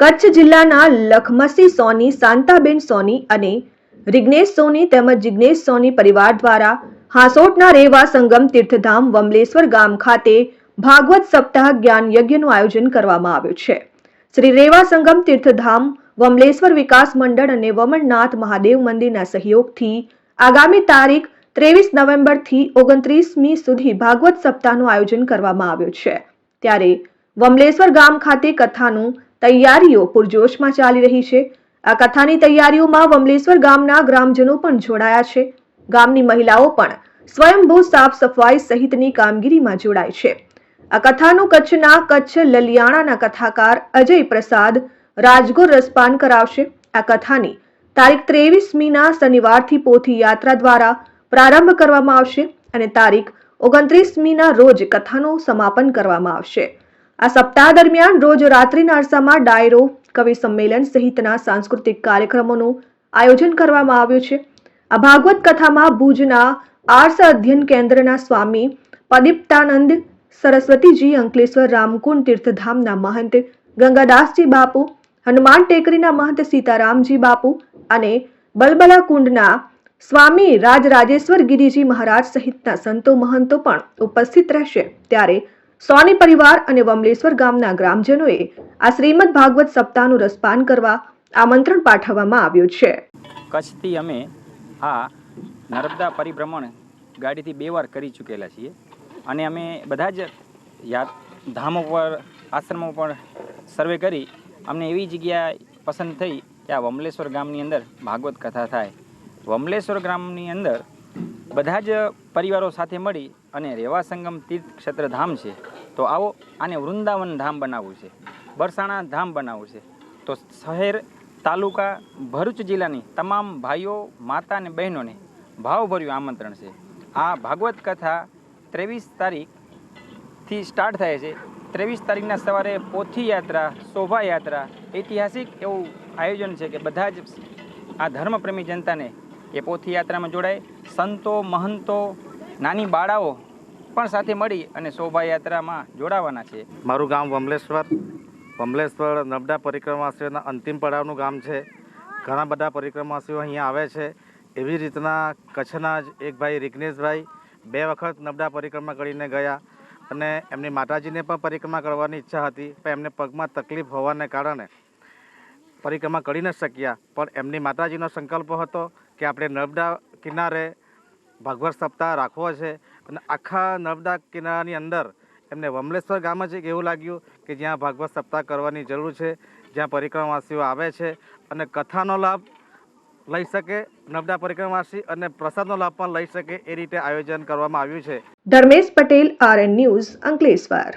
કચ્છ જિલ્લાના લખમસી સોની, શાંતાબેન સોની અને રિગ્નેશ સોની તેમજ જિગ્નેશ સોની પરિવાર દ્વારા હાંસોટના રેવા સંગમ તીર્થધામ વમલેશ્વર ગામ ખાતે ભાગવત સપ્તાહ જ્ઞાન યજ્ઞનું આયોજન કરવામાં આવ્યું છે. શ્રી રેવા સંગમ તીર્થધામ વમલેશ્વર વિકાસ મંડળ અને વમણનાથ મહાદેવ મંદિરના સહયોગથી આગામી તારીખ ત્રેવીસ નવેમ્બરથી ઓગણત્રીસમી સુધી ભાગવત સપ્તાહનું આયોજન કરવામાં આવ્યું છે. ત્યારે વમલેશ્વર ગામ ખાતે કથાનું તૈયારીઓ પૂરજોશમાં ચાલી રહી છે. આ કથાની તૈયારીઓમાં વમલેશ્વર ગામના ગ્રામજનો પણ જોડાયા છે. ગામની મહિલાઓ પણ સ્વયંભૂ સાફ સફાઈ સહિતની કામગીરીમાં જોડાય છે. આ કથાનું કચ્છના કચ્છ લલિયાણાના કથાકાર અજય પ્રસાદ રાજગોર રસપાન કરાવશે. આ કથાની તારીખ ત્રેવીસમીના શનિવારથી પોથી યાત્રા દ્વારા પ્રારંભ કરવામાં આવશે અને તારીખ ઓગણત્રીસમીના રોજ કથાનું સમાપન કરવામાં આવશે. આ સપ્તાહ દરમિયાન રોજ રાત્રિના અરસામાં ડાયરો, કવિ સંમેલન સહિતના સાંસ્કૃતિક કાર્યક્રમોનું આયોજન કરવામાં આવ્યું છે. આ ભાગવત કથામાં ભુજના આર્ષ અધ્યયન કેન્દ્રના સ્વામી પ્રદીપ્તાનંદ સરસ્વતીજી અંકલેશ્વર રામકુંડ તીર્થધામના મહંત ગંગાદાસજી બાપુ, હનુમાન ટેકરીના મહંત સીતારામજી બાપુ અને બલબલા કુંડના સ્વામી રાજરાજેશ્વર ગિરિજી મહારાજ સહિતના સંતો મહંતો પણ ઉપસ્થિત રહેશે. ત્યારે સોની પરિવાર અને વમલેશ્વર ગામના ગ્રામજનોએ આ શ્રીમદ ભાગવત સપ્તાહનું રસપાન કરવા આમંત્રણ પાઠવવામાં આવ્યું છે. કચ્છથી અમે આ નર્મદા પરિભ્રમણ ગાડીથી બે વાર કરી ચૂકેલા છીએ. અને અમે બધા જ યાદ ધામો પર, આશ્રમો પર સર્વે કરી અમને એવી જગ્યા પસંદ થઈ કે આ વમલેશ્વર ગામની અંદર ભાગવત કથા થાય. વમલેશ્વર ગ્રામની અંદર બધા જ પરિવારો સાથે મળી અને રેવા સંગમ તીર્થ ક્ષેત્ર ધામ છે, તો આવો આને વૃંદાવન ધામ બનાવવું છે, બરસાણા ધામ બનાવવું છે, તો શહેર, તાલુકા, ભરૂચ જિલ્લાની તમામ ભાઈઓ, માતા અને બહેનોને ભાવભર્યું આમંત્રણ છે. આ ભાગવત કથા ત્રેવીસ તારીખથી સ્ટાર્ટ થાય છે. ત્રેવીસ તારીખના સવારે પોથી યાત્રા શોભાયાત્રા, ઐતિહાસિક એવું આયોજન છે કે બધા જ આ ધર્મપ્રેમી જનતાને એ પોથીયાત્રામાં જોડાય. સંતો, મહંતો, નાની બાળાઓ પણ સાથે મળી અને શોભાયાત્રામાં જોડાવાના છે. મારું ગામ વમલેશ્વર. વમલેશ્વર નબડા પરિક્રમાવાસીઓના અંતિમ પડાવનું ગામ છે. ઘણા બધા પરિક્રમાવાસીઓ અહીંયા આવે છે. એવી રીતના કચ્છના જ એક ભાઈ રિગ્નેશભાઈ બે વખત નબડા પરિક્રમા કરીને ગયા અને એમની માતાજીને પણ પરિક્રમા કરવાની ઈચ્છા હતી, પણ એમને પગમાં તકલીફ હોવાને કારણે પરિક્રમા કરી ન શક્યા. પણ એમની માતાજીનો સંકલ્પ હતો કે આપણે નર્મદા કિનારે ભાગવત સપ્તાહ રાખવો છે અને આખા નર્મદા કિનારાની અંદર એમને વમલેશ્વર ગામ જ એક એવું લાગ્યું કે જ્યાં ભાગવત સપ્તાહ કરવાની જરૂર છે, જ્યાં પરિક્રમાવાસીઓ આવે છે અને કથાનો લાભ લઈ શકે નર્મદા પરિક્રમાવાસી અને પ્રસાદનો લાભ પણ લઈ શકે એ રીતે આયોજન કરવામાં આવ્યું છે. Dharmesh Patel RN news Ankleshwar.